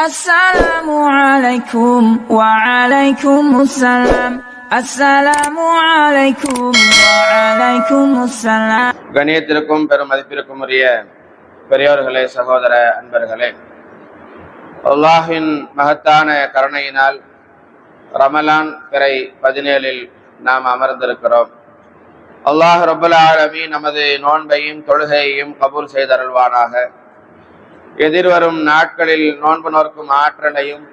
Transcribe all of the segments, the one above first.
السلام عليكم وعليكم السلام السلام عليكم وعليكم السلام கணியத்திற்கும் பெரும் மதிப்பிற்கும் உரிய பெரியோர்களே சகோதர அன்பர்களே அல்லாஹின் மகத்தான கருணையினால் ரமலான் பிறை பதினேழில் நாம் அமர்ந்திருக்கிறோம் அல்லாஹ் ரபுல் ஆலமீ நமது நோன்பையும் தொழுகையையும் கபூல் செய்தருள்வானாக எதிர்வரும் நாட்களில் நோன்பு நோக்கும் ஆற்றலையும்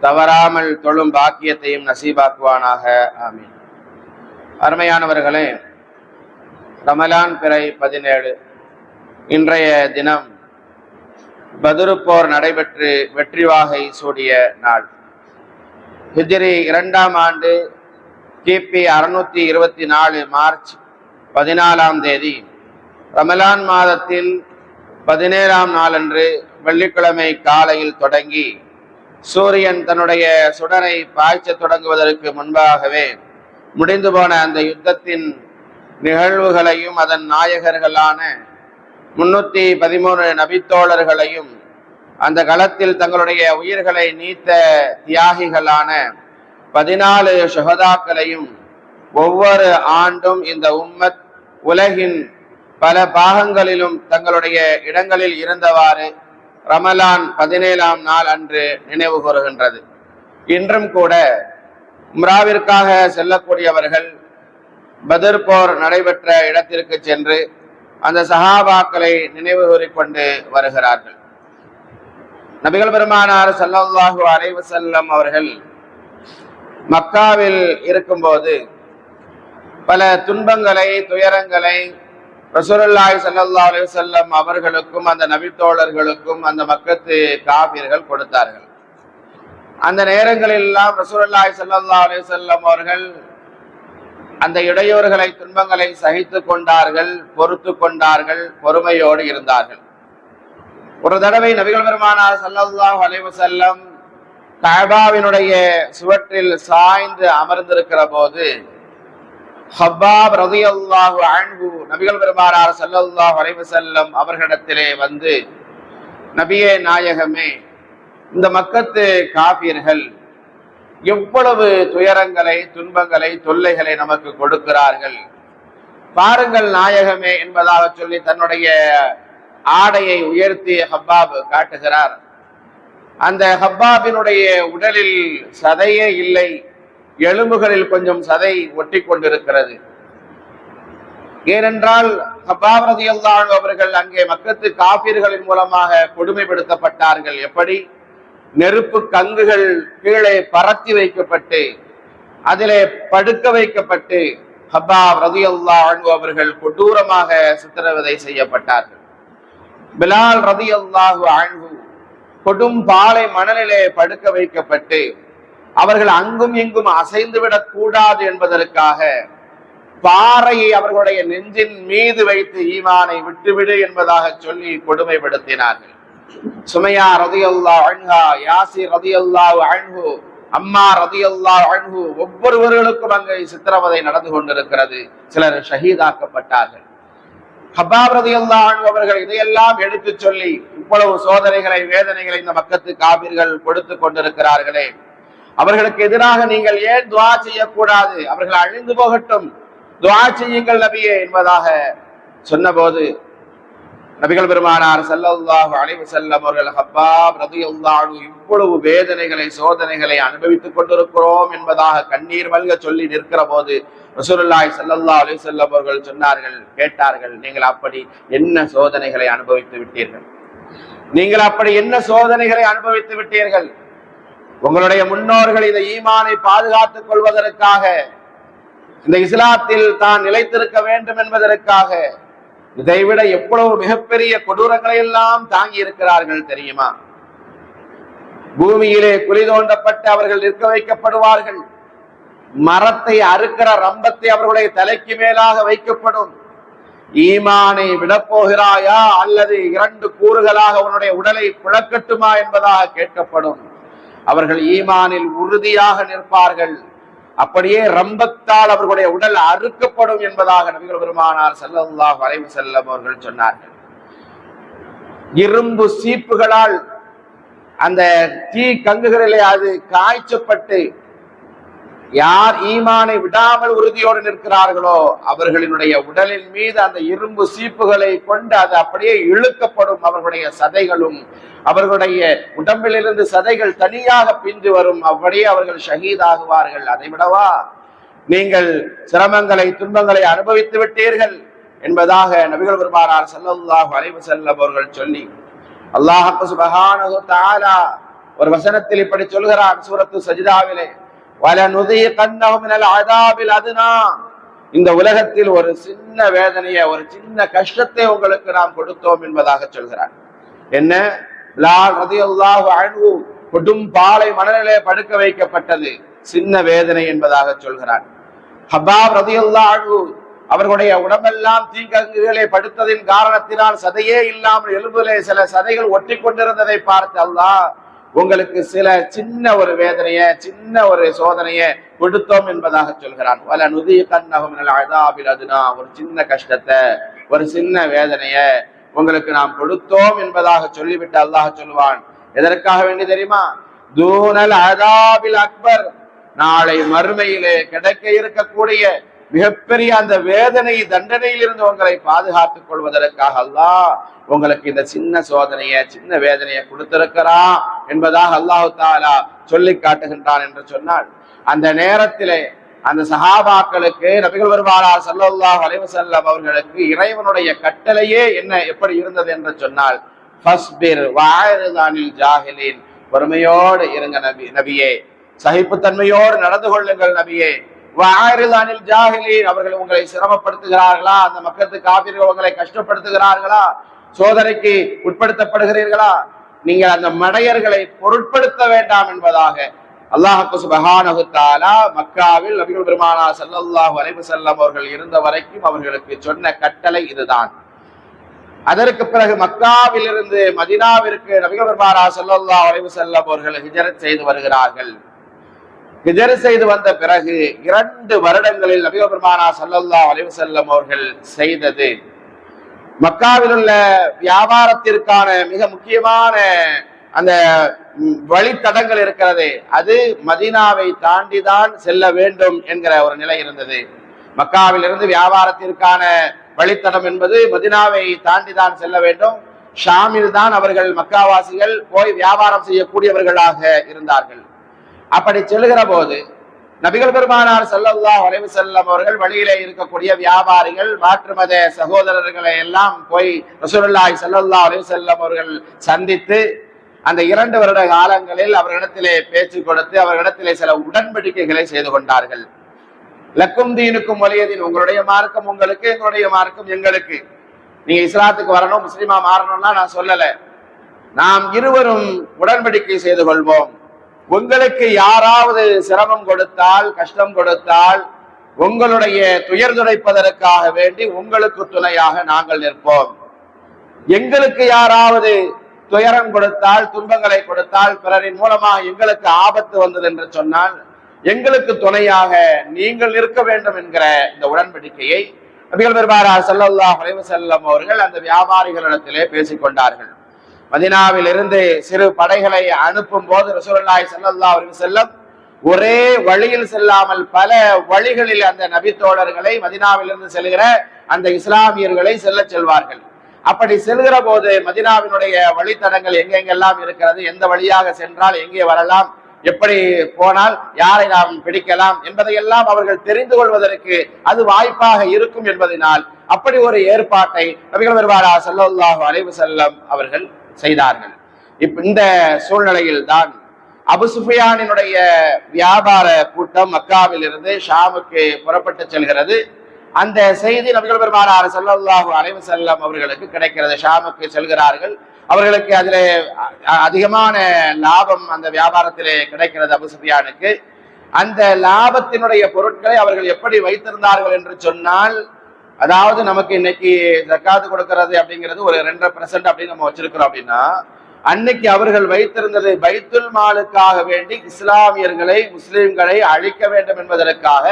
தவறாமல் தொழும் பாக்கியத்தையும் நசீபாக்குவானாக. ஆமீன். அருமையானவர்களே ரமலான் பிறை பதினேழு. இன்றைய தினம் பதுருப்போர் நடைபெற்று வெற்றி வாகை சூடிய நாள். ஹிஜ்ரி இரண்டாம் ஆண்டு கிபி அறுநூத்தி இருபத்தி நாலு மார்ச் பதினாலாம் தேதி ரமலான் மாதத்தில் பதினேழாம் நாளன்று வெள்ளிக்கிழமை காலையில் தொடங்கி சூரியன் தன்னுடைய சுடரை பாய்ச்ச தொடங்குவதற்கு முன்பாகவே முடிந்து போன அந்த யுத்தத்தின் நிகழ்வுகளையும் அதன் நாயகர்களான முன்னூத்தி பதிமூணு நபித்தோழர்களையும் அந்த களத்தில் தங்களுடைய உயிர்களை நீத்த தியாகிகளான பதினாலு சுகதாக்களையும் ஒவ்வொரு ஆண்டும் இந்த உம்மத் உலகின் பல பாகங்களிலும் தங்களுடைய இடங்களில் இருந்தவாறு ரமலான் பதினேழாம் நாள் அன்று நினைவு கூறுகின்றது. இன்றும் கூட உம்ராவிற்காக செல்லக்கூடியவர்கள் பதர் போர் நடைபெற்ற இடத்திற்கு சென்று அந்த சஹாபாக்களை நினைவு கூறிக்கொண்டு வருகிறார்கள். நபிகள் பெருமானார் சல்லல்லாஹு அலைவு செல்லம் அவர்கள் மக்காவில் இருக்கும்போது பல துன்பங்களை துயரங்களை ரசூலுல்லாஹி சல்லா அலைஹி அவர்களுக்கும் அந்த நபித்தோழர்களுக்கும் அந்த மக்கத்து காவியர்கள் கொடுத்தார்கள். அந்த நேரங்களெல்லாம் எல்லாம் சல்லா ஸல்லல்லாஹு அவர்கள் அந்த இடையூறுகளை துன்பங்களை சகித்து கொண்டார்கள் பொறுத்து கொண்டார்கள் பொறுமையோடு இருந்தார்கள். ஒரு தடவை நபிகள் பெருமானார் ஸல்லல்லாஹு அலைவசல்லம் வஸல்லம் சுவற்றில் சாய்ந்து அமர்ந்திருக்கிற போது ஹப்பாப் ரதியல்லாஹு அன்பு நபிகள் பெருமானார் ஸல்லல்லாஹு வரைவு செல்லம் அவர்களிடத்திலே வந்து நபியே நாயகமே இந்த மக்கத்து காபியர்கள் எவ்வளவு துயரங்களை துன்பங்களை தொல்லைகளை நமக்கு கொடுக்கிறார்கள்? பாருங்கள் நாயகமே என்பதாக சொல்லி தன்னுடைய ஆடையை உயர்த்தி ஹப்பாப் காட்டுகிறார். அந்த ஹப்பாபினுடைய உடலில் சதையே இல்லை. எலும்புகளில் கொஞ்சம் சதை ஒட்டி கொண்டிருக்கிறது ஏனென்றால் ஹப்பாப் ரதியல்லாஹு அவர்கள் அங்கே மக்கத்து காபீர்களின் மூலமாக கொடுமைப்படுத்தப்பட்டார்கள். எப்படி? நெருப்பு கங்குகள் கீழே பரத்தி வைக்கப்பட்டு அதிலே படுக்க வைக்கப்பட்டு ஹப்பாப் ரதியல்லாஹு அவர்கள் கொடூரமாக சித்திரவதை செய்யப்பட்டார்கள். பிலால் ரதியல்லாஹு அன்ஹு கொடும் பாலை மணலிலே படுக்க வைக்கப்பட்டு அவர்கள் அங்கும் இங்கும் அசைந்து விடக் கூடாது என்பதற்காக பாறையை அவர்களுடைய நெஞ்சின் மீது வைத்து ஈமானை விட்டுவிடு என்பதாக சொல்லி கொடுமைப்படுத்தினார்கள். சுமையா ரதியல்லா அன்ஹா யாசி ரதியல்லா அன்ஹு அம்மா ரதியல்லா அன்ஹு ஒவ்வொருவர்களுக்கும் அங்கே சித்திரவதை நடந்து கொண்டிருக்கிறது. சிலர் ஷஹீதாக்கப்பட்டார்கள். ஹபாப் ரதியல்லா அன்ஹு அவர்கள் இதையெல்லாம் எடுத்து சொல்லி இவ்வளவு சோதனைகளை வேதனைகளை இந்த மக்கத்து காவிர்கள் கொடுத்து கொண்டிருக்கிறார்களே. அவர்களுக்கு எதிராக நீங்கள் ஏன் துவா செய்யக்கூடாது? அவர்கள் அழிந்து போகட்டும். துவா செய்யுங்கள் நபியே என்பதாக சொன்னபோது நபிகள் பெருமானார் செல்லல்லாஹு அலைஹி செல்லம் அவர்கள் ஹப்பாப் ரலியல்லாஹு இவ்வளவு வேதனைகளை சோதனைகளை அனுபவித்துக் கொண்டிருக்கிறோம் என்பதாக கண்ணீர் மல்க சொல்லி நிற்கிற போது ரசூலுல்லாய் ஸல்லல்லாஹு அலி செல்லம் அவர்கள் சொன்னார்கள் கேட்டார்கள் நீங்கள் அப்படி என்ன சோதனைகளை அனுபவித்து விட்டீர்கள்? நீங்கள் அப்படி என்ன சோதனைகளை அனுபவித்து விட்டீர்கள்? உங்களுடைய முன்னோர்கள் இந்த ஈமானை பாதுகாத்துக் கொள்வதற்காக இந்த இஸ்லாத்தில் தான் நிலைத்திருக்க வேண்டும் என்பதற்காக இதைவிட எவ்வளவு மிகப்பெரிய கொடூரங்களை எல்லாம் தாங்கி இருக்கிறார்கள் தெரியுமா? பூமியிலே குழி தோண்டப்பட்டு அவர்கள் நிற்க வைக்கப்படுவார்கள். மரத்தை அறுக்கிற ரம்பத்தை அவர்களுடைய தலைக்கு மேலாக வைக்கப்படும். ஈமானை விடப்போகிறாயா அல்லது இரண்டு கூறுகளாக உன்னுடைய உடலை புழக்கட்டுமா என்பதாக கேட்கப்படும். அவர்கள் ஈமானில் உறுதியாக நிற்பார்கள். அப்படியே ரம்பத்தால் அவர்களுடைய உடல் அறுக்கப்படும் என்பதாக நபிகள் பெருமானார் ஸல்லல்லாஹு வரைவு செல்லம் அவர்கள் சொன்னார்கள். இரும்பு சீப்புகளால் அந்த தீ கங்குகளிலே அது காய்ச்சப்பட்டு யார் ஈமானை விடாமல் உறுதியோடு நிற்கிறார்களோ அவர்களினுடைய உடலின் மீது அந்த இரும்பு சீப்புகளை கொண்டு அது அப்படியே இழுக்கப்படும் அவர்களுடைய சதைகளும் அவர்களுடைய உடம்பிலிருந்து சதைகள் தனியாக பிந்து வரும். அப்படியே அவர்கள் ஷஹீதாகுவார்கள் அதை விடவா? நீங்கள் சிரமங்களை துன்பங்களை அனுபவித்து விட்டீர்கள் என்பதாக நபிகள் பெருமானார் ஸல்லல்லாஹு வரைவு செல்லம் அவர்கள் சொல்லி அல்லாஹ் சுப்ஹானஹு தஆலா ஒரு வசனத்தில் இப்படி சொல்கிறான் சூரத்து சஜிதாவிலே. இந்த உலகத்தில் ஒரு சின்ன வேதனைய ஒரு சின்ன கஷ்டத்தை உங்களுக்கு நாம் கொடுத்தோம் என்பதாக சொல்கிறார். என்ன? லால் ரதியுல்லாஹு கொடும் பாலை மணலிலே படுக்க வைக்கப்பட்டது. சின்ன வேதனை என்பதாக சொல்கிறார். ஹபாப் ரதியுல்லா அழு அவர்களுடைய உடம்பெல்லாம் தீங்கங்களை படுத்ததின் காரணத்தினால் சதையே இல்லாமல் எலும்புலே சில சதைகள் ஒட்டி கொண்டிருந்ததை பார்த்து அல்லாஹ் உங்களுக்கு சில சின்ன ஒரு வேதனைய சின்ன ஒரு சோதனைய கொடுத்தோம் என்பதாக சொல்கிறான். வல நுதிய கண்ணகம் அதுனா. ஒரு சின்ன கஷ்டத்தை ஒரு சின்ன வேதனைய உங்களுக்கு நாம் கொடுத்தோம் என்பதாக சொல்லிவிட்டு அல்லாஹ் சொல்லுவான். எதற்காக வேண்டி தெரியுமா? தூனல் அதாபில் அக்பர். நாளை மறுமையிலே கிடைக்க இருக்கக்கூடிய மிகப்பெரிய அந்த வேதனை தண்டனையிலிருந்து உங்களை பாதுகாத்துக் கொள்வதற்காக அல்லாஹ் உங்களுக்கு இந்த சின்ன சோதனைய சின்ன வேதனையை கொடுத்திருக்கிறான் என்பதாக அல்லாஹு தாலா சொல்லி காட்டுகின்றான் என்று சொன்னால் அந்த நேரத்திலே அந்த சஹாபாக்களுக்கு நபிகள் வருவாரா சல்லாஹ் அலைவசல்லம் அவர்களுக்கு இறைவனுடைய கட்டளையே என்ன எப்படி இருந்தது என்று சொன்னால் ஃபஸ்பிர் வஅரிதானில் ஜாஹிலீன். பொறுமையோடு இருங்க நபி நபியே. சகிப்புத்தன்மையோடு நடந்து கொள்ளுங்கள் நபியே. வாரிதானில் ஜாஹிலீன் அவர்கள் உங்களை சிரமப்படுத்துகிறார்களா? அந்த மக்களுக்கு காப்பீர்கள் உங்களை கஷ்டப்படுத்துகிறார்களா? சோதனைக்கு உட்படுத்தப்படுகிறீர்களா? நீங்கள் அந்த மடையர்களை பொருட்படுத்த வேண்டாம் என்பதாக அல்லாஹு சுபஹானஹு தஆலா மக்காவில் நபிகள் பெருமானா ஸல்லல்லாஹு அலைவு செல்லம் அவர்கள் இருந்த வரைக்கும் அவர்களுக்கு சொன்ன கட்டளை இதுதான். அதற்கு பிறகு மக்காவிலிருந்து மதினாவிற்கு நபிகள் பெருமானா ஸல்லல்லாஹு அலைவு செல்லம் அவர்கள் ஹிஜரத் செய்து வருகிறார்கள். ஹிஜர் செய்து வந்த பிறகு இரண்டு வருடங்களில் நபிகள் பெருமானா வலிவு அலைஹி அவர்கள் செய்தது. மக்காவில் உள்ள வியாபாரத்திற்கான மிக முக்கியமான அந்த வழித்தடங்கள் இருக்கிறது. அது மதீனாவை தாண்டி தான் செல்ல வேண்டும் என்கிற ஒரு நிலை இருந்தது. மக்காவில் இருந்து வியாபாரத்திற்கான வழித்தடம் என்பது மதினாவை தாண்டிதான் செல்ல வேண்டும். ஷாமில் தான் அவர்கள் மக்காவாசிகள் போய் வியாபாரம் செய்யக்கூடியவர்களாக இருந்தார்கள். அப்படி செல்லுகிற போது நபிகள் பெருமானார் செல்லல்லா வளைவு செல்லும்பவர்கள் அவர்கள் வழியிலே இருக்கக்கூடிய வியாபாரிகள் மாற்று மத சகோதரர்களை எல்லாம் போய் ரசூலுல்லாய் செல்லல்லா வரைவு செல்லம் அவர்கள் சந்தித்து அந்த இரண்டு வருட காலங்களில் அவர்களிடத்திலே பேச்சு கொடுத்து அவர்களிடத்திலே சில உடன்படிக்கைகளை செய்து கொண்டார்கள். லக்கும் தீனுக்கும் வலியதீன் உங்களுடைய மார்க்கம் உங்களுக்கு எங்களுடைய மார்க்கம் எங்களுக்கு. நீங்க இஸ்லாத்துக்கு வரணும் முஸ்லீமா மாறணும்னா நான் சொல்லல. நாம் இருவரும் உடன்படிக்கை செய்து கொள்வோம். உங்களுக்கு யாராவது சிரமம் கொடுத்தால் கஷ்டம் கொடுத்தால் உங்களுடைய துயர் துடைப்பதற்காக வேண்டி உங்களுக்கு துணையாக நாங்கள் நிற்போம். எங்களுக்கு யாராவது துயரம் கொடுத்தால் துன்பங்களை கொடுத்தால் பிறரின் மூலமாக எங்களுக்கு ஆபத்து வந்தது என்று சொன்னால் எங்களுக்கு துணையாக நீங்கள் நிற்க வேண்டும் என்கிற இந்த உடன்படிக்கையை நபிகள் பெருமாறா செல்லல்லா குறைவு செல்லம் அவர்கள் அந்த வியாபாரிகளிடத்திலே பேசிக் கொண்டார்கள் மதினாவில் இருந்து சிறு படைகளை அனுப்பும் போது ரசூல்லாய் செல்லல்லா அவர்கள் செல்லும் ஒரே வழியில் செல்லாமல் பல வழிகளில் அந்த நபித்தோழர்களை மதினாவிலிருந்து செல்கிற அந்த இஸ்லாமியர்களை செல்ல செல்வார்கள். அப்படி செல்கிற போது மதினாவினுடைய வழித்தடங்கள் எங்கெங்கெல்லாம் இருக்கிறது எந்த வழியாக சென்றால் எங்கே வரலாம் எப்படி போனால் யாரை நாம் பிடிக்கலாம் என்பதையெல்லாம் அவர்கள் தெரிந்து கொள்வதற்கு அது வாய்ப்பாக இருக்கும் என்பதனால் அப்படி ஒரு ஏற்பாட்டை நபிகள் வருவாரா ஸல்லல்லாஹு அலைவு செல்லம் அவர்கள் செய்தார்கள். இப்ப இந்த சூழ்நிலையில் தான் அபுசுஃபியானினுடைய வியாபார கூட்டம் மக்காவில் இருந்து ஷாமுக்கு புறப்பட்டு செல்கிறது. அந்த செய்தி நபிகள் பெருமானார் செல்லல்லாஹு அலைவு செல்லம் அவர்களுக்கு கிடைக்கிறது. ஷாமுக்கு செல்கிறார்கள். அவர்களுக்கு அதில் அதிகமான லாபம் அந்த வியாபாரத்திலே கிடைக்கிறது அபு சுஃபியானுக்கு. அந்த லாபத்தினுடைய பொருட்களை அவர்கள் எப்படி வைத்திருந்தார்கள் என்று சொன்னால் அதாவது நமக்கு இன்னைக்கு ஜக்காத்து கொடுக்கறது அப்படிங்கிறது ஒரு ரெண்டரை பெர்சன்ட் அப்படின்னு நம்ம வச்சிருக்கிறோம் அப்படின்னா அன்னைக்கு அவர்கள் வைத்திருந்தது பைத்துல் மாலுக்காக வேண்டி இஸ்லாமியர்களை முஸ்லிம்களை அழிக்க வேண்டும் என்பதற்காக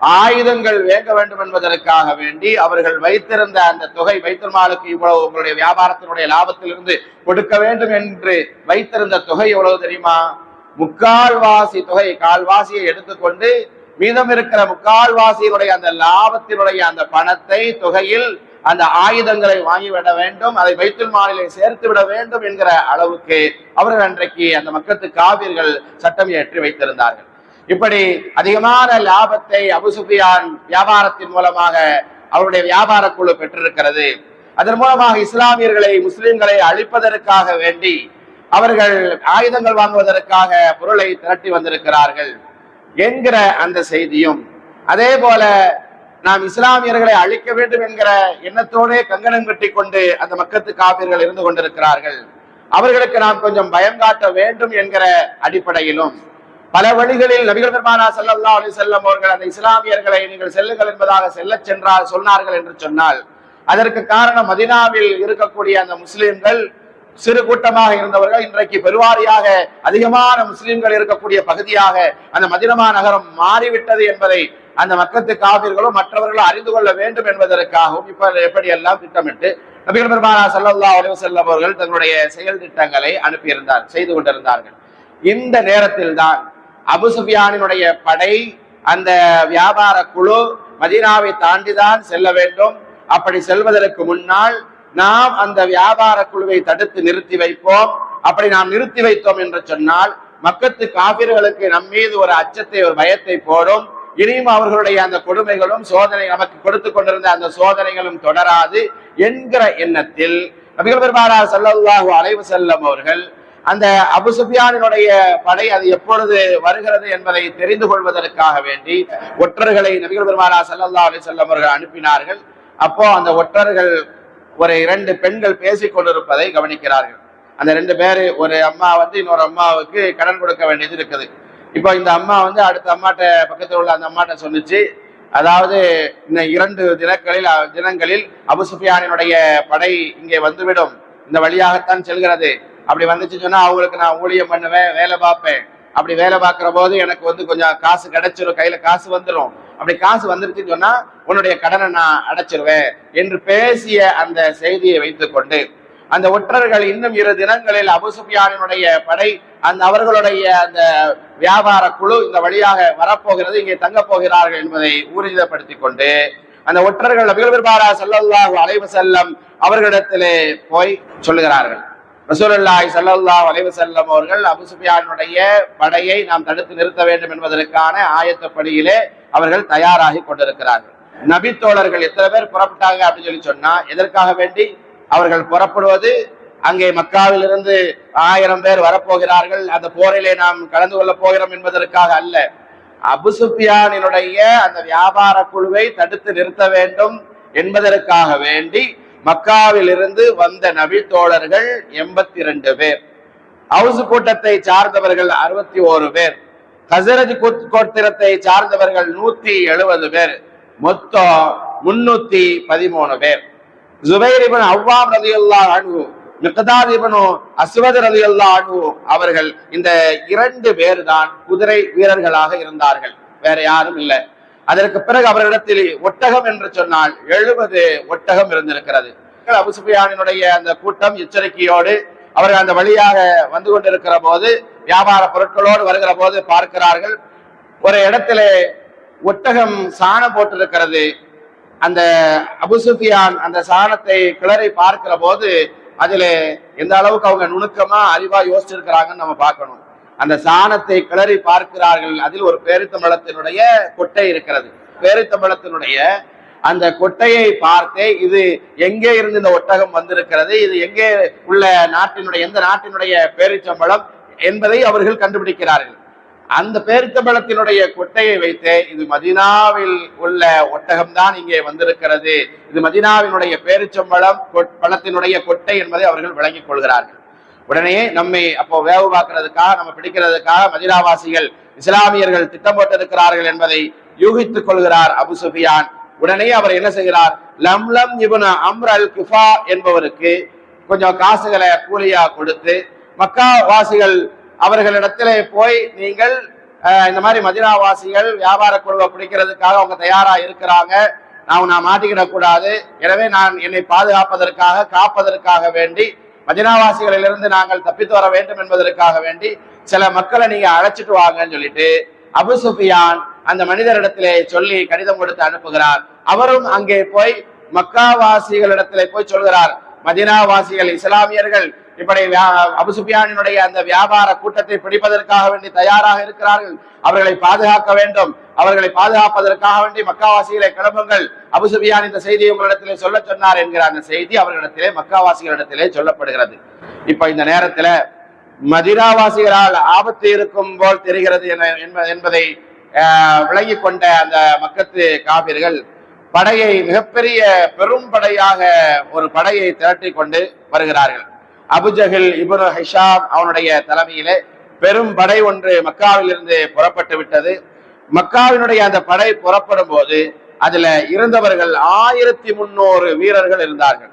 ஆயுதங்கள் வேங்க வேண்டும் என்பதற்காக வேண்டி அவர்கள் வைத்திருந்த அந்த தொகை வைத்திருமாளுக்கு இவ்வளவு உங்களுடைய வியாபாரத்தினுடைய லாபத்திலிருந்து கொடுக்க வேண்டும் என்று வைத்திருந்த தொகை எவ்வளவு தெரியுமா? முக்கால்வாசி தொகை கால்வாசியை எடுத்துக்கொண்டு மீதம் இருக்கிற முக்கால்வாசியினுடைய அந்த லாபத்தினுடைய அந்த பணத்தை தொகையில் அந்த ஆயுதங்களை வாங்கிவிட வேண்டும் அதை வைத்துல் மாநிலை சேர்த்து விட வேண்டும் என்கிற அளவுக்கு அவர்கள் அன்றைக்கு அந்த மக்கத்து காவிர்கள் சட்டம் ஏற்றி வைத்திருந்தார்கள். இப்படி அதிகமான லாபத்தை அபுசுபியான் வியாபாரத்தின் மூலமாக அவருடைய வியாபார குழு பெற்றிருக்கிறது. அதன் மூலமாக இஸ்லாமியர்களை முஸ்லிம்களை அழிப்பதற்காக வேண்டி அவர்கள் ஆயுதங்கள் வாங்குவதற்காக பொருளை திரட்டி வந்திருக்கிறார்கள். என்கிற அந்த செய்தியும் அதே போல நாம் இஸ்லாமியர்களை அழிக்க வேண்டும் என்கிற எண்ணத்தோடே கங்கணம் கட்டி கொண்டு அந்த மக்கத்து காவிர்கள் இருந்து கொண்டிருக்கிறார்கள். அவர்களுக்கு நாம் கொஞ்சம் பயம் காட்ட வேண்டும் என்கிற அடிப்படையிலும் பல வழிகளில் நபிகள் பெருமானா ஸல்லல்லாஹு அலி செல்லம் அவர்கள் அந்த இஸ்லாமியர்களை நீங்கள் செல்லுங்கள் என்பதாக செல்லச் சென்றால் சொன்னார்கள் என்று சொன்னால் அதற்கு காரணம் மதினாவில் இருக்கக்கூடிய அந்த முஸ்லிம்கள் சிறு கூட்டமாக இருந்தவர்கள் இன்றைக்கு பெருவாரியாக அதிகமான முஸ்லிம்கள் இருக்கக்கூடிய பகுதியாக அந்த மதினமா நகரம் மாறிவிட்டது என்பதை அந்த மக்கத்து காவிர்களும் மற்றவர்களும் அறிந்து கொள்ள வேண்டும் என்பதற்காகவும் இப்ப எப்படி எல்லாம் திட்டமிட்டு நபிகள் பெருமானா சல்லா அலைஹி செல்லம் அவர்கள் தங்களுடைய செயல் திட்டங்களை அனுப்பியிருந்தார் செய்து கொண்டிருந்தார்கள். இந்த நேரத்தில் தான் அபுசுபியானினுடைய படை அந்த வியாபார குழு மதீனாவை தாண்டிதான் செல்ல வேண்டும். அப்படி செல்வதற்கு முன்னால் நாம் அந்த வியாபார குழுவை தடுத்து நிறுத்தி வைப்போம். அப்படி நாம் நிறுத்தி வைத்தோம் என்று சொன்னால் மக்கத்து காபிர்களுக்கு நம் மீது ஒரு அச்சத்தை ஒரு பயத்தை போடும். இனியும் அவர்களுடைய அந்த கொடுமைகளும் சோதனை நமக்கு கொடுத்து கொண்டிருந்த அந்த சோதனைகளும் தொடராது என்கிற எண்ணத்தில் நபிகள் பெருமானார் ஸல்லல்லாஹு அலைஹி அவர்கள் அந்த அபுசுபியானினுடைய படை அது எப்பொழுது வருகிறது என்பதை தெரிந்து கொள்வதற்காக வேண்டி ஒற்றர்களை நபிகள் பெருமானார் ஸல்லல்லாஹு அலைஹி அவர்கள் அனுப்பினார்கள். அப்போ அந்த ஒற்றர்கள் ஒரு இரண்டு பெண்கள் பேசிக் கொண்டிருப்பதை கவனிக்கிறார்கள். அந்த ரெண்டு பேர் ஒரு அம்மா வந்து இன்னொரு அம்மாவுக்கு கடன் கொடுக்க வேண்டியது இருக்குது. இப்போ இந்த அம்மா வந்து அடுத்த அம்மாட்ட பக்கத்தில் உள்ள அந்த அம்மாட்ட சொன்னிச்சு அதாவது இந்த இரண்டு தினங்களில் தினங்களில் அபுசுஃபியானினுடைய படை இங்கே வந்துவிடும். இந்த வழியாகத்தான் செல்கிறது. அப்படி வந்துச்சு சொன்னா அவங்களுக்கு நான் ஊழியம் பண்ணுவேன் வேலை பார்ப்பேன். அப்படி வேலை பார்க்குற போது எனக்கு வந்து கொஞ்சம் காசு கிடைச்சிடும் கையில காசு வந்துடும் அப்படி காசு வந்துருச்சுன்னு சொன்னா உன்னுடைய கடனை நான் அடைச்சிருவேன் என்று பேசிய அந்த செய்தியை வைத்துக்கொண்டு அந்த ஒற்றர்கள் இன்னும் இரு தினங்களில் அபுசுபியானினுடைய படை அந்த அவர்களுடைய அந்த வியாபார குழு இந்த வழியாக வரப்போகிறது இங்கே தங்கப் போகிறார்கள் என்பதை ஊர்ஜிதப்படுத்திக் கொண்டு அந்த ஒற்றர்கள் நபிகள் பெருமாரா அலைவு செல்லம் அவர்களிடத்திலே போய் சொல்லுகிறார்கள். ரசூலுல்லாய் ஸல்லல்லாஹு அலைவு செல்லம் அவர்கள் அபுசுபியானுடைய படையை நாம் தடுத்து நிறுத்த வேண்டும் என்பதற்கான ஆயத்தப்படியிலே அவர்கள் தயாராகி கொண்டிருக்கிறார்கள். நபி தோழர்கள் எத்தனை பேர் புறப்பட்டாங்க அப்படின்னு சொல்லி சொன்னா எதற்காக வேண்டி? அவர்கள் புறப்படுவது அங்கே மக்காவில் இருந்து ஆயிரம் பேர் வரப்போகிறார்கள் அந்த போரிலே நாம் கலந்து கொள்ள போகிறோம் என்பதற்காக அல்ல. அபுசுபியானினுடைய அந்த வியாபார குழுவை தடுத்து நிறுத்த வேண்டும் என்பதற்காக வேண்டி மக்காவில் இருந்து வந்த நபி தோழர்கள் எண்பத்தி ரெண்டு பேர். ஹவுஸ் கூட்டத்தை சார்ந்தவர்கள் அறுபத்தி ஓரு பேர். ஹசரஜ் கோத்திரத்தை சார்ந்தவர்கள் நூத்தி எழுபது பேர். மொத்தம் முன்னூத்தி பதிமூணு பேர். ஜுபைர் இபன் அவ்வாம் ரலியல்லாஹு அன்ஹு மிக்தாத் இபனு அஸ்வத் ரலியல்லாஹு அன்ஹு அவர்கள் இந்த இரண்டு பேர் தான் குதிரை வீரர்களாக இருந்தார்கள். வேற யாரும் இல்லை. அதற்கு பிறகு அவர்களிடத்தில் ஒட்டகம் என்று சொன்னால் எழுபது ஒட்டகம் இருந்திருக்கிறது. அபுசுபியானினுடைய அந்த கூட்டம் எச்சரிக்கையோடு அவர்கள் அந்த வழியாக வந்து கொண்டிருக்கிற போது வியாபார பொருட்களோடு வருகிற போது பார்க்கிறார்கள். ஒரு இடத்துல ஒட்டகம் சாணம் போட்டிருக்கிறது. அந்த அபுசுஃபியான் அந்த சாணத்தை கிளறி பார்க்கிற போது அதுல எந்த அளவுக்கு அவங்க நுணுக்கமா அறிவா யோசிச்சிருக்கிறாங்கன்னு நம்ம பார்க்கணும். அந்த சாணத்தை கிளறி பார்க்கிறார்கள். அதில் ஒரு பேரித்தம்பளத்தினுடைய கொட்டை இருக்கிறது. பேரித்தம்பளத்தினுடைய அந்த கொட்டையை பார்த்தே இது எங்கே இருந்து இந்த ஒட்டகம் வந்திருக்கிறது? இது எங்கே உள்ள நாட்டினுடைய எந்த நாட்டினுடைய பேரிச்சம்பளம் என்பதை அவர்கள் கண்டுபிடிக்கிறார்கள். அந்த பேரித்தம்பளத்தினுடைய கொட்டையை வைத்து இது மதினாவில் உள்ள ஒட்டகம்தான் இங்கே வந்திருக்கிறது. இது மதினாவினுடைய பேரிச்சம்பளம் கொட்- பழத்தினுடைய கொட்டை என்பதை அவர்கள் விளங்கிக் கொள்கிறார்கள். உடனே நம்மை அப்போ வேவு பார்க்கறதுக்காக நம்ம பிடிக்கிறதுக்காக மதினாவாசிகள் இஸ்லாமியர்கள் திட்டம் போட்டிருக்கிறார்கள் என்பதை யூகித்துக் கொள்கிறார் அபு சுஃபியான். உடனே அவர் என்ன செய்கிறார்? லம்லம் லம் அம்ர் அம்ரல் கிஃபா என்பவருக்கு கொஞ்சம் காசுகளை கூலியா கொடுத்து மக்கா வாசிகள் அவர்களிடத்திலே போய் நீங்கள் இந்த மாதிரி மதினாவாசிகள் வியாபார குழுவை பிடிக்கிறதுக்காக அவங்க தயாரா இருக்கிறாங்க. நான் நான் மாட்டிக்கிடக்கூடாது. எனவே நான் என்னை பாதுகாப்பதற்காக காப்பதற்காக வேண்டி மதினாவாசிகளிலிருந்து நாங்கள் தப்பித்து வர வேண்டும் என்பதற்காக வேண்டி சில மக்களை நீங்க அழைச்சிட்டு வாங்கன்னு சொல்லிட்டு அபு சுஃபியான் அந்த மனிதரிடத்திலே சொல்லி கடிதம் கொடுத்து அனுப்புகிறார். அவரும் அங்கே போய் மக்காவாசிகளிடத்திலே போய் சொல்கிறார். மதினாவாசிகள் இஸ்லாமியர்கள் இப்படி வியா- அந்த வியாபார கூட்டத்தை பிடிப்பதற்காக வேண்டி தயாராக இருக்கிறார்கள். அவர்களை பாதுகாக்க வேண்டும். அவர்களை பாதுகாப்பதற்காக வேண்டி மக்காவாசிகளை கிளம்புங்கள். அபுசுபியான் இந்த செய்தியை உங்களிடத்திலே சொல்ல சொன்னார் என்கிற அந்த செய்தி அவர்களிடத்திலே மக்காவாசிகளிடத்திலே சொல்லப்படுகிறது. இப்ப இந்த நேரத்துல மதினாவாசிகளால் ஆபத்து இருக்கும் போல் தெரிகிறது என- என்பதை ஆஹ், கொண்ட அந்த மக்கத்து காவிர்கள் படையை மிகப்பெரிய பெரும் படையாக ஒரு படையை திரட்டி கொண்டு வருகிறார்கள். அபுஜஹில் இப்னு ஹிஷாம் அவனுடைய தலைமையிலே பெரும் படை ஒன்று மக்காவிலிருந்து புறப்பட்டு விட்டது. மக்காவினுடைய அந்த படை புறப்படும் போது அதுல இருந்தவர்கள் ஆயிரத்தி முன்னூறு வீரர்கள் இருந்தார்கள்.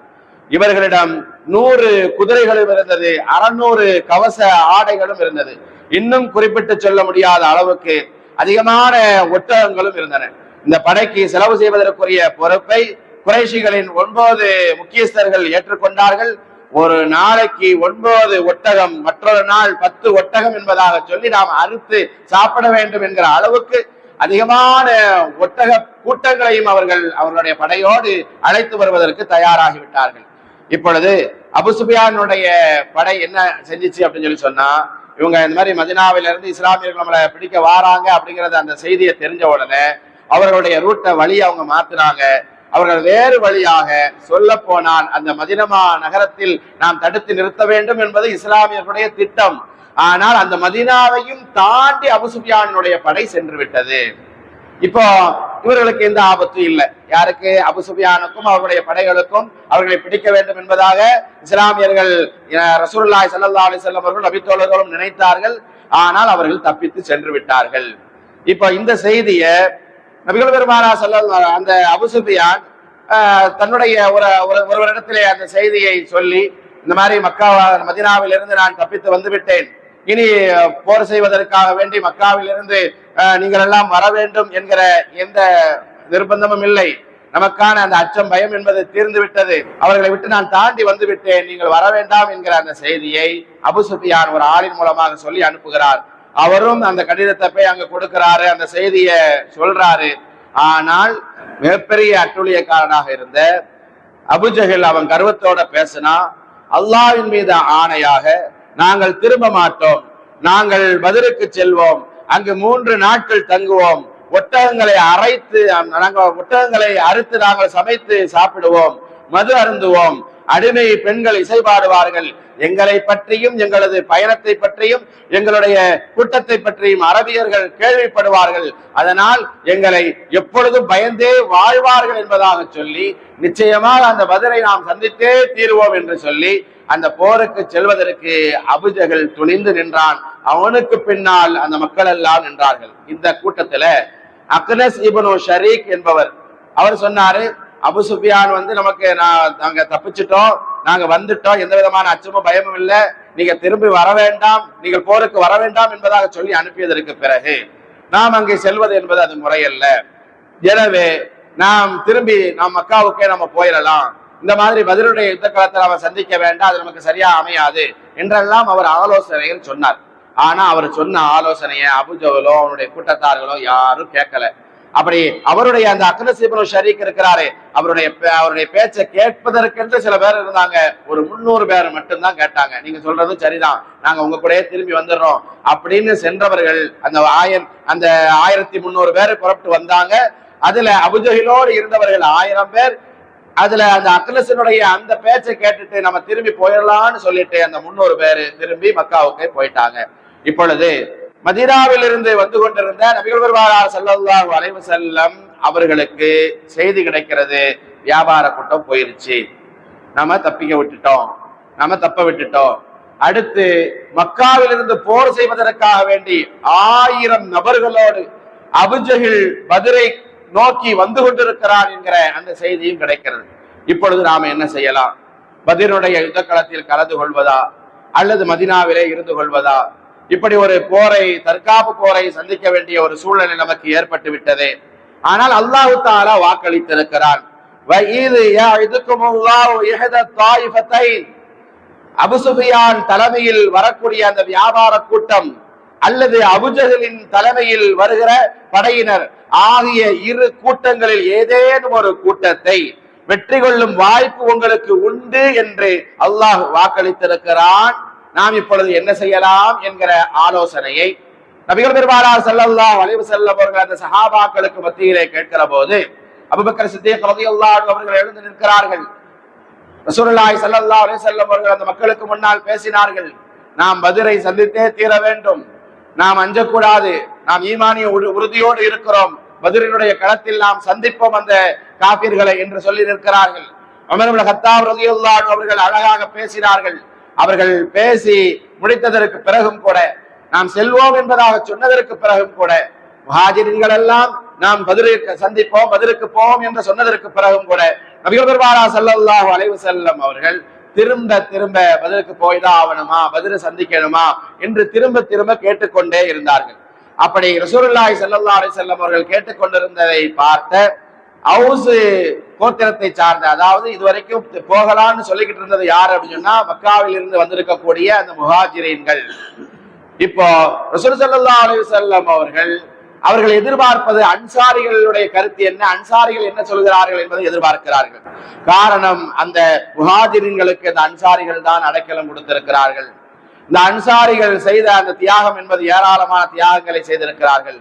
இவர்களிடம் நூறு குதிரைகளும் இருந்தது அறநூறு கவச ஆடைகளும் இருந்தது. இன்னும் குறிப்பிட்டு சொல்ல முடியாத அளவுக்கு அதிகமான ஒட்டகங்களும் இருந்தன. இந்த படைக்கு செலவு செய்வதற்குரிய பொறுப்பை குறைஷிகளின் ஒன்பது முக்கியஸ்தர்கள் ஏற்றுக்கொண்டார்கள். ஒரு நாளைக்கு ஒன்பது ஒட்டகம் மற்றொரு நாள் பத்து ஒட்டகம் என்பதாக சொல்லி நாம் அறுத்து சாப்பிட வேண்டும் என்கிற அளவுக்கு அதிகமான ஒட்டக கூட்டங்களையும் அவர்கள் அவர்களுடைய படையோடு அழைத்து வருவதற்கு தயாராகிவிட்டார்கள். இப்பொழுது அபுசுபியானுடைய படை என்ன செஞ்சுச்சு அப்படின்னு சொல்லி சொன்னா இவங்க இந்த மாதிரி மதினாவிலிருந்து இஸ்லாமியர்கள் நம்மளை பிடிக்க வாராங்க அப்படிங்கறத அந்த செய்தியை தெரிஞ்ச உடனே அவர்களுடைய ரூட்டை வழி அவங்க மாத்துறாங்க அவர்கள் வேறு வழியாக சொல்ல போனால் அந்த மதினமா நகரத்தில் நாம் தடுத்து நிறுத்த வேண்டும் என்பது இஸ்லாமியர்களுடைய திட்டம். ஆனால் அந்த மதினாவையும் தாண்டி அபுசுபியானுடைய படை சென்று விட்டது இப்போ இவர்களுக்கு எந்த ஆபத்தும் இல்லை. யாருக்கு? அபுசுபியானுக்கும் அவருடைய படைகளுக்கும் அவர்களை பிடிக்க வேண்டும் என்பதாக இஸ்லாமியர்கள் ரசூல்லாய் சல்லா அலி அலைஹி அவர்கள் நபித்தோழர்களும் நினைத்தார்கள். ஆனால் அவர்கள் தப்பித்து சென்று விட்டார்கள் இப்போ இந்த செய்தியை நபிகள் பெருமானா ஸல்லல்லாஹு அந்த அபுசுபியான் தன்னுடைய ஒரு ஒரு- ஒருவரிடத்திலே அந்த செய்தியை சொல்லி இந்த மாதிரி மக்கா மதினாவில் இருந்து நான் தப்பித்து வந்துவிட்டேன். இனி போர் செய்வதற்காக வேண்டி மக்காவில் இருந்து நீங்கள் எல்லாம் வர வேண்டும் என்கிற எந்த நிர்பந்தமும் இல்லை. நமக்கான அந்த அச்சம் பயம் என்பது தீர்ந்து விட்டது. அவர்களை விட்டு நான் தாண்டி வந்து விட்டேன் நீங்கள் வர வேண்டாம் என்கிற அந்த செய்தியை அபு சுஃபியான் ஒரு ஆளின் மூலமாக சொல்லி அனுப்புகிறார். அவரும் அந்த கடிதத்தை போய் அங்க கொடுக்கிறாரு அந்த செய்தியை சொல்றாரு. ஆனால் மிகப்பெரிய அட்டுழியக்காரனாக இருந்த அபுஜஹில் அவன் கர்வத்தோட பேசினா அல்லாவின் மீது ஆணையாக நாங்கள் திரும்ப மாட்டோம். நாங்கள் பதிலுக்கு செல்வோம். அங்கு மூன்று நாட்கள் தங்குவோம். ஒட்டகங்களை அரைத்து நாங்கள் ஒட்டகங்களை அறுத்து நாங்கள் சமைத்து சாப்பிடுவோம். மது அருந்துவோம். அடிமை பெண்கள் இசைபாடுவார்கள். எங்களை பற்றியும் எங்களது பயணத்தை பற்றியும் எங்களுடைய கூட்டத்தை பற்றியும் அரபியர்கள் கேள்விப்படுவார்கள். அதனால் எங்களை எப்பொழுதும் பயந்தே வாழ்வார்கள் என்பதாக சொல்லி நிச்சயமாக அந்த பதிலை நாம் சந்தித்தே தீருவோம் என்று சொல்லி அந்த போருக்கு செல்வதற்கு அபுஜகள் துணிந்து நின்றான். அவனுக்கு பின்னால் அந்த மக்கள் எல்லாம் நின்றார்கள். இந்த கூட்டத்துல அக்னஸ் இப்னு ஷரீக் என்பவர் அவர் சொன்னாரு அபு சுஃபியான் வந்து நமக்கு நான் நாங்க தப்பிச்சிட்டோம். நாங்க வந்துட்டோம். எந்த விதமான அச்சமும் பயமும் இல்லை. நீங்க திரும்பி வர வேண்டாம். நீங்கள் போருக்கு வர வேண்டாம் என்பதாக சொல்லி அனுப்பியதற்கு பிறகு நாம் அங்கே செல்வது என்பது அது முறையல்ல. எனவே நாம் திரும்பி நாம் மக்காவுக்கே நம்ம போயிடலாம் இந்த மாதிரி பதிலுடைய யுத்த காலத்தில் அவன் சந்திக்க வேண்டாம். அது நமக்கு சரியா அமையாது என்றெல்லாம் அவர் ஆலோசனைகள் சொன்னார். ஆனா அவர் சொன்ன ஆலோசனையை அபுஜவலோ அவனுடைய கூட்டத்தார்களோ யாரும் கேட்கல. அப்படி அவருடைய அந்த அக்னசிபனு ஷரீக் இருக்கிறாரு அவருடைய பே- அவருடைய பேச்சை கேட்பதற்கென்று சில பேர் இருந்தாங்க. ஒரு முன்னூறு பேர் மட்டும்தான் கேட்டாங்க. நீங்க சொல்றதும் சரிதான். நாங்க உங்க கூடயே திரும்பி வந்துடுறோம். அப்படின்னு சென்றவர்கள் அந்த ஆயன் அந்த ஆயிரத்தி முந்நூறு பேர் புறப்பட்டு வந்தாங்க. அதுல அபுஜகிலோடு இருந்தவர்கள் ஆயிரம் பேர். அதுல அந்த அக்னசனுடைய அந்த பேச்சை கேட்டுட்டு நம்ம திரும்பி போயிடலாம்னு சொல்லிட்டு அந்த முன்னூறு பேர் திரும்பி மக்காவுக்கு போயிட்டாங்க. இப்பொழுது மதிராவிலிருந்து வந்து கொண்டிருந்த நபிகள் பெருமானார் ஸல்லல்லாஹு வரைவு செல்லம் அவர்களுக்கு செய்தி கிடைக்கிறது. வியாபார கூட்டம் போயிருச்சு. நாம தப்பிக்க விட்டுட்டோம். நாம தப்ப விட்டுட்டோம். அடுத்து மக்காவிலிருந்து போர் செய்வதற்காக வேண்டி ஆயிரம் நபர்களோடு அபுஜஹில் பதிரை நோக்கி வந்து கொண்டிருக்கிறான் என்கிற அந்த செய்தியும் கிடைக்கிறது. இப்பொழுது நாம என்ன செய்யலாம்? பதிலுடைய யுத்த களத்தில் கலந்து கொள்வதா? அல்லது மதினாவிலே இருந்து கொள்வதா? இப்படி ஒரு போரை தற்காப்பு போரை சந்திக்க வேண்டிய ஒரு சூழ்நிலை நமக்கு ஏற்பட்டு விட்டது. ஆனால் அல்லாஹு தாலா வாக்களித்திருக்கிறான். அபுசுபியான் தலைமையில் வரக்கூடிய அந்த வியாபார கூட்டம் அல்லது அபுஜகலின் தலைமையில் வருகிற படையினர் ஆகிய இரு கூட்டங்களில் ஏதேனும் ஒரு கூட்டத்தை வெற்றி கொள்ளும் வாய்ப்பு உங்களுக்கு உண்டு என்று அல்லாஹ் வாக்களித்திருக்கிறான். நாம் இப்பொழுது என்ன செய்யலாம் என்கிற ஆலோசனையை நபிகள் பெருமானார் செல்லல்லா வலிவு வஸல்லம் அந்த சஹாபாக்களுக்கு மத்தியிலே கேட்கிற போது அபுபக்கர் சித்திக் ரலியல்லாஹு அவர்கள் எழுந்து நிற்கிறார்கள். ரசூலுல்லாஹி ஸல்லல்லாஹு அலைஹி வஸல்லம் அவர்கள் அந்த மக்களுக்கு முன்னால் பேசினார்கள். நாம் பதிரை சந்தித்தே தீர வேண்டும். நாம் அஞ்சக்கூடாது. நாம் ஈமானிய உறுதியோடு இருக்கிறோம். பதிரினுடைய களத்தில் நாம் சந்திப்போம் அந்த காபிர்களை என்று சொல்லி நிற்கிறார்கள். உமர் இப்னு கத்தாப் அவர்கள் அழகாக பேசினார்கள். அவர்கள் பேசி முடித்ததற்கு பிறகும் கூட நாம் செல்வோம் என்பதாக சொன்னதற்கு பிறகும் கூட முஹாஜிர்கள் எல்லாம் நாம் பதிலுக்கு சந்திப்போம் பதிலுக்கு போவோம் என்று சொன்னதற்கு பிறகும் கூட நபிகள் பெருமானா ஸல்லல்லாஹு அலைவு வஸல்லம் அவர்கள் திரும்ப திரும்ப பதிலுக்கு போய்தான் ஆகணுமா பதில சந்திக்கணுமா என்று திரும்ப திரும்ப கேட்டுக்கொண்டே இருந்தார்கள். அப்படி ரசூலுல்லாஹி செல்லல்லா அலைஹி வஸல்லம் அவர்கள் கேட்டுக்கொண்டிருந்ததை பார்த்த அவுசு கோத்திரத்தை சார்ந்த அதாவது இதுவரைக்கும் போகலான்னு சொல்லிக்கிட்டு இருந்தது யார் அப்படின்னு சொன்னா மக்காவில் இருந்து வந்திருக்கக்கூடிய அந்த முஹாஜிரீன்கள். இப்போ ரசூல் ஸல்லல்லாஹு அலைஹி அவர்கள் அவர்கள் எதிர்பார்ப்பது அன்சாரிகளுடைய கருத்து என்ன அன்சாரிகள் என்ன சொல்கிறார்கள் என்பதை எதிர்பார்க்கிறார்கள். காரணம் அந்த முஹாஜிரின்களுக்கு அந்த அன்சாரிகள் தான் அடைக்கலம் கொடுத்திருக்கிறார்கள். இந்த அன்சாரிகள் செய்த அந்த தியாகம் என்பது ஏராளமான தியாகங்களை செய்திருக்கிறார்கள்.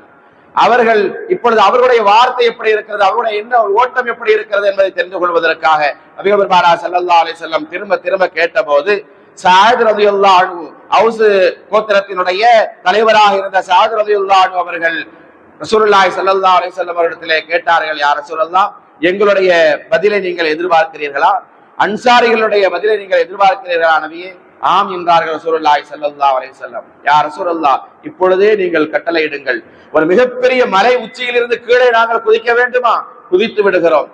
அவர்கள் இப்பொழுது அவர்களுடைய வார்த்தை எப்படி இருக்கிறது அவருடைய என்ன ஓட்டம் எப்படி இருக்கிறது என்பதை தெரிந்து கொள்வதற்காக நபிகள் பெருமானா ஸல்லல்லாஹு அலைஹி செல்லம் திரும்ப திரும்ப கேட்டபோது சாயத் ரலியல்லாஹு அன்ஹு ஹவுசு கோத்திரத்தினுடைய தலைவராக இருந்த சாயத் ரலியல்லாஹு அன்ஹு அவர்கள் ரசூலுல்லாஹி ஸல்லல்லாஹு அலி செல்லம் அவரிடத்திலே கேட்டார்கள் யார் ரசூலல்லாஹ் எங்களுடைய பதிலை நீங்கள் எதிர்பார்க்கிறீர்களா? அன்சாரிகளுடைய பதிலை நீங்கள் எதிர்பார்க்கிறீர்களா நபியே? ஆம் என்றார்கள் ரசூரல்லாய் ஸல்லல்லாஹு அலைஹி செல்லம் யார் ரசூரல்லா இப்பொழுதே நீங்கள் கட்டளையிடுங்கள். ஒரு மிகப்பெரிய மலை உச்சியிலிருந்து கீழே நாங்கள் குதிக்க வேண்டுமா? குதித்து விடுகிறோம்.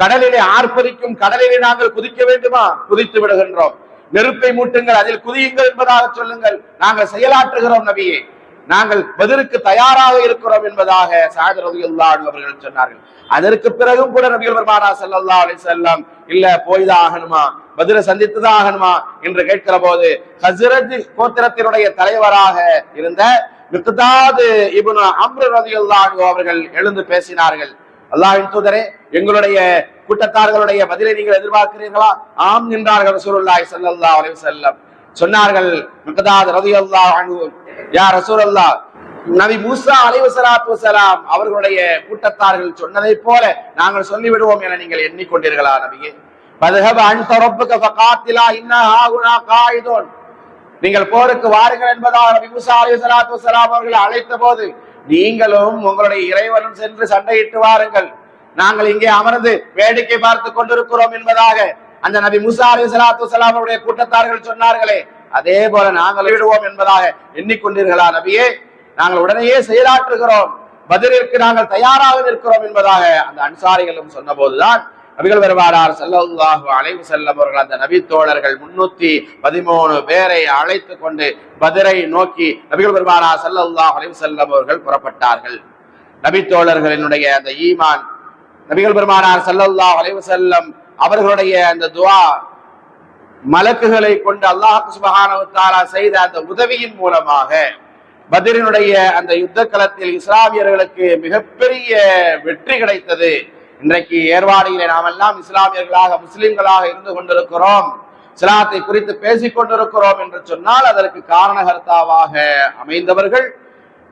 கடலிலே ஆர்ப்பரிக்கும் கடலிலே நாங்கள் குதிக்க வேண்டுமா? குதித்து விடுகின்றோம். நெருப்பை மூட்டுங்கள் அதில் குதியுங்கள் என்பதாக சொல்லுங்கள். நாங்கள் செயலாற்றுகிறோம் நபியே. நாங்கள் பதிலுக்கு தயாராக இருக்கிறோம் என்பதாக சாயத் ரவி அவர்கள் சொன்னார்கள். அதற்கு பிறகும் கூட நபிகள் பெருமானா செல்லல்லா அலி செல்லம் இல்ல போய்தான் ஆகணுமா? பதில சந்தித்துதான் ஆகணுமா என்று கேட்கிற போது ஹசரத் கோத்திரத்தினுடைய தலைவராக இருந்த மிக்தாது இபுன் அம்ரு ரலியல்லாஹு அவர்கள் எழுந்து பேசினார்கள். அல்லாஹின் தூதரே எங்களுடைய கூட்டத்தார்களுடைய பதிலை நீங்கள் எதிர்பார்க்கிறீர்களா? ஆம் என்றார்கள் ரசூலுல்லாஹி ஸல்லல்லாஹு அலைஹி வஸல்லம். சொன்னார்கள் மிக்தாத் ரலியல்லாஹு அன்ஹு யா ரசூலல்லாஹ் நபி மூசா அலைவசலாத்து வசலாம் அவர்களுடைய கூட்டத்தார்கள் சொன்னதை போல நாங்கள் சொல்லிவிடுவோம் என நீங்கள் எண்ணிக்கொண்டீர்களா நபியே? பதுகப அன்த ரப்புக ஃபகாத்திலா இன்னா ஹாகுனா காயிதூன் நீங்கள் போருக்கு வாருங்கள் என்பதாக நபி மூசா அலைஹிஸ்ஸலாத்து வஸலாம் அவர்கள் அழைத்த போது நீங்களும் உங்களுடைய இறைவனும் சென்று சண்டையிட்டு வாருங்கள். நாங்கள் இங்கே அமர்ந்து வேடிக்கை பார்த்து கொண்டிருக்கிறோம் என்பதாக அந்த நபி மூசா அலைஹிஸ்ஸலாத்து வஸலாம் அவருடைய கூட்டத்தார்கள் சொன்னார்களே. அதே போல நாங்கள் விடுவோம் என்பதாக எண்ணிக்கொண்டீர்களா நபியே? நாங்கள் உடனேயே செயலாற்றுகிறோம். பதிலிற்கு நாங்கள் தயாராக இருக்கிறோம் என்பதாக அந்த அன்சாரிகளும் சொன்னபோதுதான் நபிகள் பெருமானார் ஸல்லல்லாஹு அலைவு செல்லம் அவர்கள் அந்த நபி தோழர்கள் முன்னூத்தி பதிமூணு பேரை அழைத்து கொண்டு பதிரை நோக்கி நபிகள் பெருமானார் ஸல்லல்லாஹு அலைவு செல்லம் அவர்கள் புறப்பட்டார்கள். நபி தோழர்களினுடைய அந்த ஈமான் நபிகள் பெருமானார் ஸல்லல்லாஹு அலைவு செல்லம் அவர்களுடைய அந்த துவா மலக்குகளை கொண்டு அல்லாஹ் சுப்ஹானஹு செய்த அந்த உதவியின் மூலமாக பதிரினுடைய அந்த யுத்த களத்தில் இஸ்லாமியர்களுக்கு மிகப்பெரிய வெற்றி கிடைத்தது. இன்றைக்கு ஏர்வாடியிலே நாம் எல்லாம் இஸ்லாமியர்களாக முஸ்லிம்களாக இருந்து கொண்டிருக்கிறோம். இஸ்லாத்தை குறித்து பேசிக் கொண்டிருக்கிறோம் என்று சொன்னால் அதற்கு காரணகர்த்தாவாக அமைந்தவர்கள்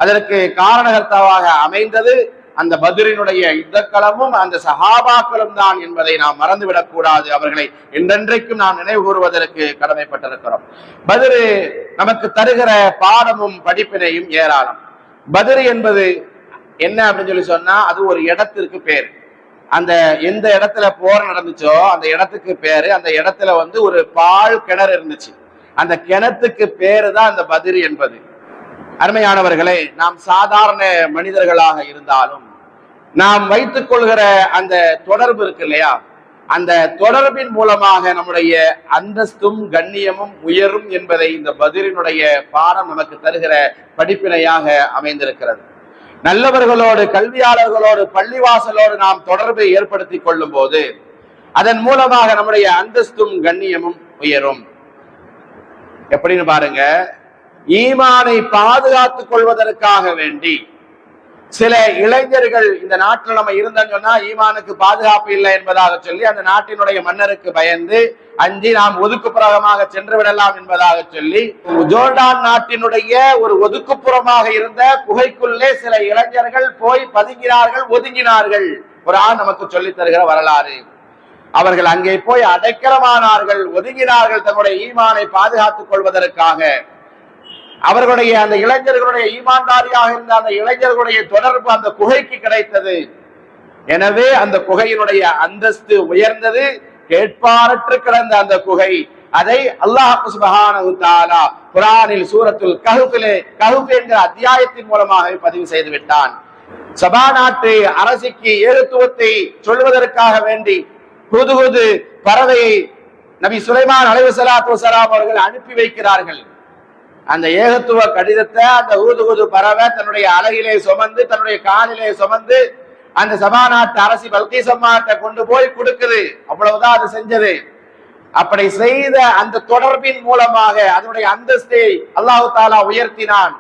அதற்கு காரணகர்த்தாவாக அமைந்தது அந்த பதிரினுடைய யுத்தக்களமும் அந்த சஹாபாக்களும் தான் என்பதை நாம் மறந்துவிடக்கூடாது அவர்களை என்றென்றைக்கும் நாம் நினைவு கூறுவதற்கு கடமைப்பட்டிருக்கிறோம். பதிரு நமக்கு தருகிற பாடமும் படிப்பினையும் ஏராளம். பதிரு என்பது என்ன அப்படின்னு சொல்லி சொன்னா அது ஒரு இடத்திற்கு பேர். அந்த எந்த இடத்துல போர் நடந்துச்சோ அந்த இடத்துக்கு பேரு அந்த இடத்துல வந்து ஒரு பால் கிணறு இருந்துச்சு. அந்த கிணத்துக்கு பேரு தான் அந்த பதிரி என்பது. அருமையானவர்களே நாம் சாதாரண மனிதர்களாக இருந்தாலும் நாம் வைத்துக் கொள்கிற அந்த தொடர்பு இருக்கு இல்லையா? அந்த தொடர்பின் மூலமாக நம்முடைய அந்தஸ்தும் கண்ணியமும் உயரும் என்பதை இந்த பதிலினுடைய பாடம் நமக்கு தருகிற படிப்பினையாக அமைந்திருக்கிறது. நல்லவர்களோடு கல்வியாளர்களோடு பள்ளிவாசலோடு நாம் தொடர்பை ஏற்படுத்திக் கொள்ளும் போது அதன் மூலமாக நம்முடைய அந்தஸ்தும் கண்ணியமும் உயரும். எப்படின்னு பாருங்க ஈமானை பாதுகாத்துக் கொள்வதற்காக வேண்டி சில இளைஞர்கள் இந்த நாட்டில் நம்ம இருந்தோம்னு சொன்னா ஈமானுக்கு பாதுகாப்பு இல்லை என்பதாக சொல்லி அந்த நாட்டினுடைய மன்னருக்கு பயந்து அஞ்சி நாம் ஒதுக்குப்புறமாக சென்று விடலாம் என்பதாக சொல்லி ஜோர்டான் நாட்டினுடைய ஒரு ஒதுக்குப்புறமாக இருந்த குகைக்குள்ளே சில இளைஞர்கள் போய் பதுங்கினார்கள் ஒதுங்கினார்கள். ஒரு ஆண் நமக்கு சொல்லித் தருகிற வரலாறு. அவர்கள் அங்கே போய் அடைக்கலமானார்கள் ஒதுங்கினார்கள் தங்களுடைய ஈமானை பாதுகாத்துக் கொள்வதற்காக. அவர்களுடைய அந்த இளைஞர்களுடைய ஈமான்தாரியாக இருந்த அந்த இளைஞர்களுடைய தொடர்பு அந்த குகைக்கு கிடைத்தது. எனவே அந்த குகையினுடைய அந்தஸ்து உயர்ந்தது கேட்பாரற்று கிடந்த அந்த குகை. அதை அல்லாஹ் சுபஹானஹு தஆலா குர்ஆனில் சூரத்துல் கஹ்ஃபிலே கஹ்ஃப் என்கிற அத்தியாயத்தின் மூலமாக பதிவு செய்து விட்டான். சபா நாட்டு அரசிக்கு ஏகத்துவத்தை சொல்வதற்காக வேண்டி புதுகுது பறவையை நபி சுலைமான் அலைவசலாத்து ஸலாத்து அவர்கள் அனுப்பி வைக்கிறார்கள். அந்த ஏகத்துவ கடிதத்தை அந்த ஊதுகுது பறவை தன்னுடைய அழகிலே சுமந்து தன்னுடைய காலிலே சுமந்து அந்த சபாநாட்டு அரசி பல்கீசம்மாட்ட கொண்டு போய் கொடுக்குது. அவ்வளவுதான் அது செஞ்சது. அப்படி செய்த அந்த தொடர்பின் மூலமாக அதனுடைய அந்தஸ்தை அல்லாஹு தாலா உயர்த்தினான்.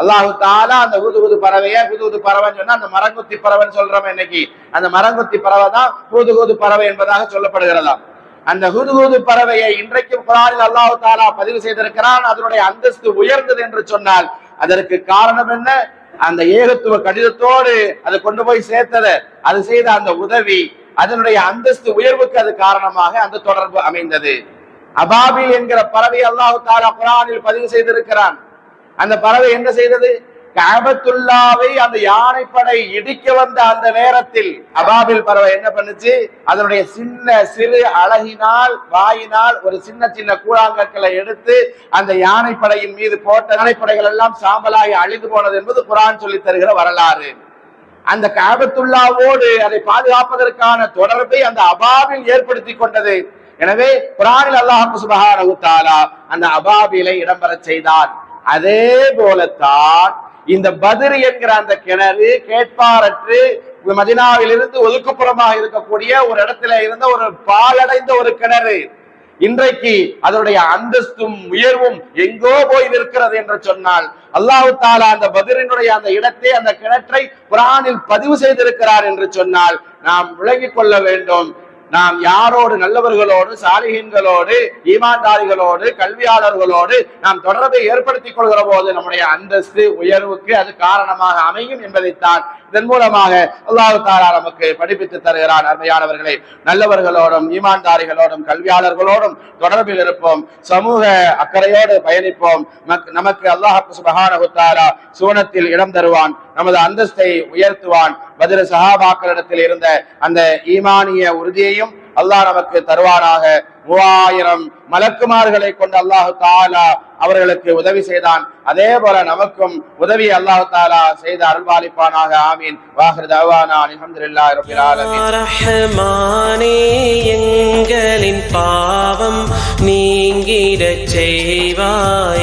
அல்லாஹு தாலா அந்த ஊதுகுது பறவைய ஊது பறவைன்னு சொன்னா அந்த மரங்குத்தி பறவைன்னு சொல்றோம் இன்னைக்கு. அந்த மரங்குத்தி பறவை தான் ஊதுகுது பறவை என்பதாக சொல்லப்படுகிறதாம். அந்த ஹுதுஹுது பறவையை இன்றைக்கும் குரானில் அல்லாஹு தாலா பதிவு செய்திருக்கிறான். அதனுடைய அந்தஸ்து உயர்ந்தது என்று சொன்னால் அதற்கு காரணம் என்ன? அந்த ஏகத்துவ கடிதத்தோடு அதை கொண்டு போய் சேர்த்தது. அது செய்த அந்த உதவி அதனுடைய அந்தஸ்து உயர்வுக்கு அது காரணமாக அந்த தொடர்பு அமைந்தது. அபாபில் என்கிற பறவை அல்லாஹு தாலா குரானில் பதிவு செய்திருக்கிறான். அந்த பறவை என்ன செய்தது? காபத்துல்லாவை அந்த யானைப்படை இடிக்க வந்த அந்த நேரத்தில் அபாபில் பறவை என்ன பண்ணுச்சு? அதனுடைய சின்ன சிறு அழகினால் வாயினால் ஒரு சின்ன சின்ன கூழாங்கற்களை எடுத்து அந்த யானைப்படையின் மீது போட்ட யானைப்படைகள் எல்லாம் சாம்பலாகி அழிந்து போனது என்பது குரான் சொல்லி தருகிற வரலாறு. அந்த காபத்துல்லாவோடு அதை பாதுகாப்பதற்கான தொடர்பை அந்த அபாபில் ஏற்படுத்தி கொண்டது. எனவே குரானில் அல்லாஹ் சுபஹானஹு தாலா அந்த அபாபிலை இடம்பெற செய்தான். அதே போலத்தான் இந்த பதிர் என்கிற அந்த கிணறு கேட்பாரற்று மதினாவிலிருந்து ஒதுக்குப்புறமாக இருக்கக்கூடிய ஒரு இடத்துல இருந்த ஒரு பாலடைந்த ஒரு கிணறு. இன்றைக்கு அதனுடைய அந்தஸ்தும் உயர்வும் எங்கோ போய் நிற்கிறது என்று சொன்னால் அல்லாஹு தாலா அந்த பதிரினுடைய அந்த இடத்தை அந்த கிணற்றை குரானில் பதிவு செய்திருக்கிறார் என்று சொன்னால் நாம் விளங்கிக் கொள்ள வேண்டும். நாம் யாரோடு நல்லவர்களோடு சாலிகின்களோடு ஈமான்தாரிகளோடு கல்வியாளர்களோடு நாம் தொடர்பை ஏற்படுத்திக் கொள்கிற போது நம்முடைய அந்தஸ்து உயர்வுக்கு அது காரணமாக அமையும் என்பதைத்தான் இதன் மூலமாக அல்லாஹு தாரா நமக்கு படிப்பித்து தருகிறான் அருமையானவர்களை. நல்லவர்களோடும் ஈமான்தாரிகளோடும் கல்வியாளர்களோடும் தொடர்பில் இருப்போம். சமூக அக்கறையோடு பயணிப்போம். நமக்கு அல்லாஹ் சுபஹானஹு தஆலா சூனத்தில் இடம் தருவான். நமது அந்தஸ்தை உயர்த்துவான். பதில சஹாபாக்களிடத்தில் இருந்த அந்த ஈமானிய உறுதியையும் அல்லாஹ் நமக்கு தருவானாக. மூவாயிரம் மலக்குமார்களை கொண்டு அல்லாஹு தாலா அவர்களுக்கு உதவி செய்தான். அதே போல நமக்கும் உதவி அல்லாஹு தாலா செய்த அருள்பாலிப்பானாக ஆமீன். வாஹிர் தவானா எங்களின் பாவம் நீங்கிடச் செய்வாயாக